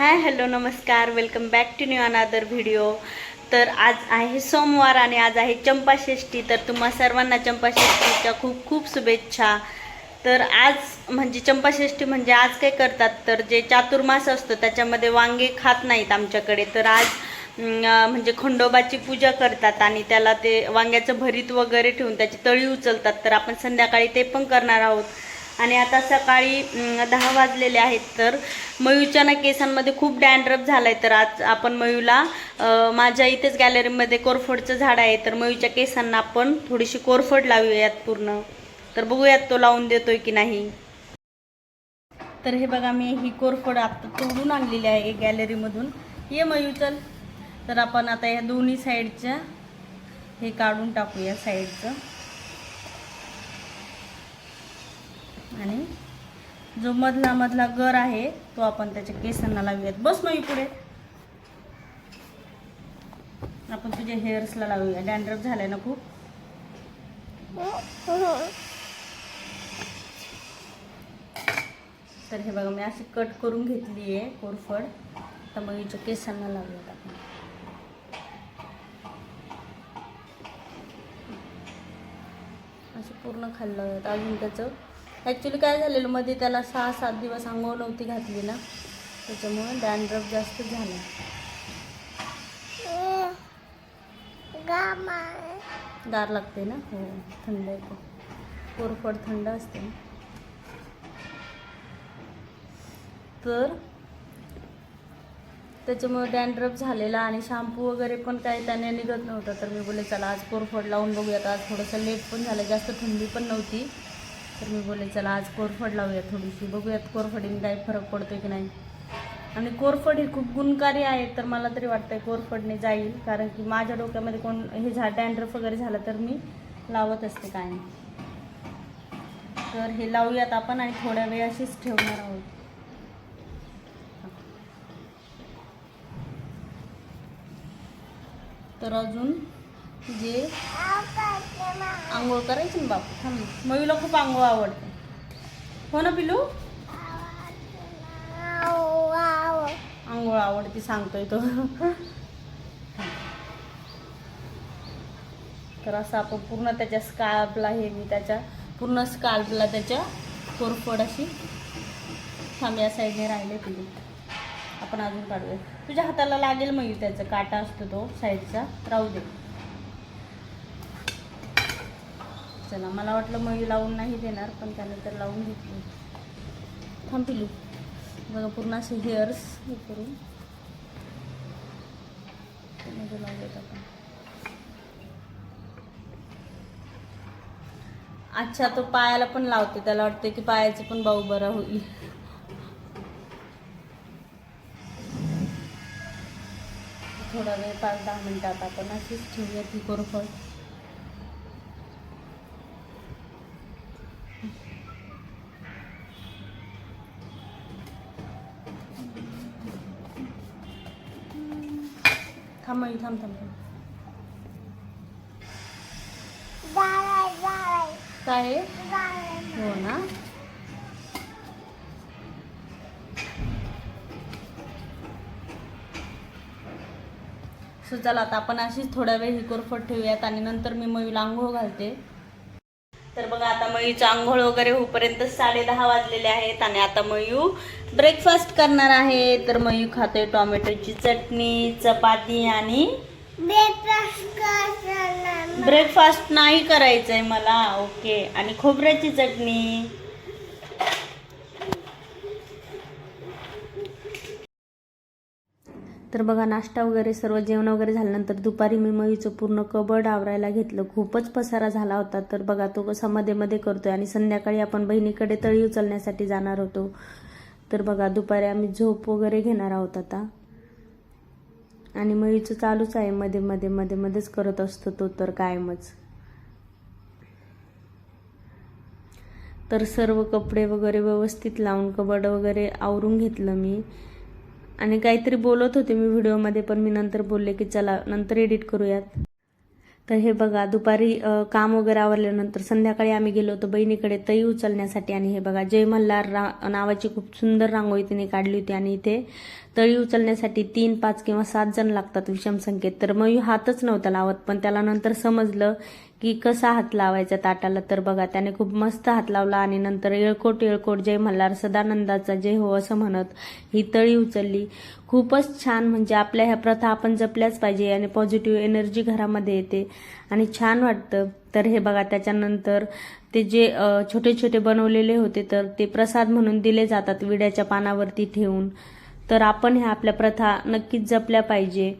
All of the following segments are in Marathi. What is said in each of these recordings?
हाय हॅलो नमस्कार. Welcome back to new another video तर आज आहे सोमवार आणि आज आहे चंपाषष्ठी. तर तुम्हा सर्वांना चंपाषष्ठीच्या खूप खूप शुभेच्छा. तर आज म्हणजे चंपाषष्ठी म्हणजे आज काय करतात तर जे चातुर्मास असतो त्याच्यामध्ये वांगे खात नाहीत आमच्याकडे. तर आज म्हणजे खंडोबाची पूजा करतात आणि त्याला ते वांग्याचं भरीत वगैरे ठेवून त्याची तळी उचलतात. तर आपण संध्याकाळी ते पण करणार आहोत. आणि आता सकाळी दहा वाजलेले आहेत तर मयूच्या ना केसांमध्ये खूप डॅन्ड्रफ आहे तर आज आपण मयूला माझ्या इथेच गॅलरीमध्ये कोरफडचं झाड आहे तर मयूच्या केसांना आपण थोडीशी कोरफड लावूयात पूर्ण. तर बघूयात तो लावून देतोय की नाही. तर हे बघा मी ही कोरफड आता तोडून आणलेली आहे गॅलरीमधून. ये मयू चल. तर आपण आता या दोन्ही साईडच्या हे काढून टाकूया साईडचं. आणि जो मधला मधला गर आहे तो आपण त्याच्या केसांना लावूयात. बस मग पुढे आपण तुझ्या हेअर्सला लावूया. डॅन्ड्रफ झालाय ना खूप? तर हे बघा मी अशी कट करून घेतली आहे कोरफड. तर मग हिच्या केसांना लावूयात आपण. असं पूर्ण खाल्लं अजून त्याचं ॲक्च्युली काय झालेलं मध्ये त्याला सहा सात दिवस आंघोळ नव्हती घातली ना. त्याच्यामुळे डॅन्ड्रफ जास्त झाला. गार लागते ना? हो थंड येते कोरफड थंड असते. ना तर त्याच्यामुळे डॅन्ड्रफ झालेला आणि शॅम्पू वगैरे पण काही त्याने निघत नव्हता. तर मी बोलले चला आज कोरफड लावून बघूयात. आज थोडंसं लेट पण झालं जास्त थंडी पण नव्हती. तर मी बोलले चला आज कोरफड लावूया थोडीशी. बघूयात कोरफडीने काही फरक पडतोय की नाही. आणि कोरफड ही खूप गुणकारी आहे तर मला तरी वाटतंय कोरफडने जाईल कारण की माझ्या डोक्यामध्ये कोण हे झाड डॅन्ड्रफ वगैरे झालं तर मी लावत असते काय तर हे लावूयात आपण आणि थोड्या वेळ अशीच ठेवणार आहोत. तर अजून जे आंघोळ करायची ना बापू थांब मयूला खूप आंघोळ आवडते. हो ना पिलू? आंघोळ आवडते सांगतोय तो. तर असं आपण पूर्ण त्याच्या स्काल्पला हे मी त्याच्या पूर्ण स्काल्पला त्याच्या कोरफड अशी थांब या साईडने राहिले पिलू. आपण अजून काढूया. तुझ्या हाताला लागेल मयूर त्याचा काटा असतो तो साईडचा राहू दे. चला मला वाटलं मयूर लावून नाही देणार पण त्यानंतर लावून घेतली. थांब पिलू बघा पूर्ण असे हेअर्स हे करून. त्यामध्ये लावूयात आपण. अच्छा तो पायाला पण लावते. त्याला वाटते की पायाचं पण भाऊ बरा होईल. थोडा वेळ पाच दहा मिनिटात आपण अशीच ठेवूया ती कोरफड थांब थांब थांब थांब. काय आहे? हो ना सो चला आता आपण अशीच थोड्या वेळ ही कोरफड ठेवूयात आणि नंतर मी मयूला आंघोळ घालते तर बघा आता मयूचं आंघोळ वगैरे होईपर्यंत साडे दहा वाजलेले आहेत आणि आता मयू ब्रेकफास्ट करणार आहे. तर मयू खातोय टोमॅटोची चटणी चपाती आणि ब्रेकफास्ट नाही करायचंय मला. ओके आणि खोबऱ्याची चटणी. तर बघा नाश्ता वगैरे सर्व जेवण वगैरे झाल्यानंतर दुपारी मी मयूचं पूर्ण कबड आवरायला घेतलं. खूपच पसारा झाला होता. तर बघा तो कसा मध्ये मध्ये करतोय. आणि संध्याकाळी आपण बहिणीकडे तळी उचलण्यासाठी जाणार होतो. तर बघा दुपारी आम्ही झोप वगैरे घेणार आहोत आता. आणि मयूचं चालूच आहे. मध्ये मध्ये मध्ये मध्येच करत असतो तो तर कायमच. तर सर्व कपडे वगैरे व्यवस्थित लावून कबड वगैरे आवरून घेतलं मी. आणि काहीतरी बोलत होते मी व्हिडिओमध्ये पण मी नंतर बोलले की चला नंतर एडिट करूयात. तर हे बघा दुपारी काम वगैरे आवरल्यानंतर संध्याकाळी आम्ही गेलो होतो बहिणीकडे तई उचलण्यासाठी आणि हे बघा जय मल्हार रा नावाची खूप सुंदर रांगोळी तिने काढली होती आणि इथे तळी उचलण्यासाठी तीन पाच किंवा सात जण लागतात विषम संख्येत. तर मग हातच नव्हता लावत पण त्याला नंतर समजलं की कसा हात लावायचा ताटाला. तर बघा त्याने खूप मस्त हात लावला आणि नंतर येळकोट येळकोट जय मल्हार सदानंदाचा जय हो असं म्हणत ही तळी उचलली. खूपच छान म्हणजे आपल्या ह्या प्रथा आपण जपल्याच पाहिजे आणि पॉझिटिव्ह एनर्जी घरामध्ये येते आणि छान वाटतं. तर हे बघा त्याच्यानंतर ते जे छोटे छोटे बनवलेले होते तर ते प्रसाद म्हणून दिले जातात विड्याच्या पानावरती ठेवून. तर आपण ह्या आपल्या प्रथा नक्कीच जपल्या पाहिजे.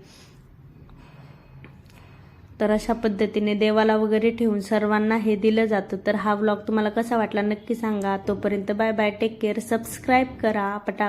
तर अशा पद्धतीने देवाला वगैरे ठेवून सर्वांना हे दिलं जातं. तर हा व्लॉग तुम्हाला कसा वाटला नक्की सांगा. तोपर्यंत bye bye take care subscribe करा. पटा